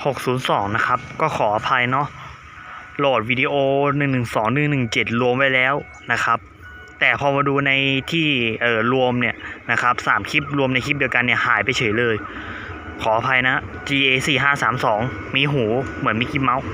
602 นะครับ ก็ขออภัยเนาะโหลดวิดีโอ 112 117 รวมไว้แล้วนะครับ แต่พอมาดูในที่เอ่อรวมเนี่ยนะครับสามคลิปรวมในคลิปเดียวกันเนี่ยหายไปเฉยเลย ขออภัยนะ GA 4532 มีหูเหมือนมิกกี้เมาส์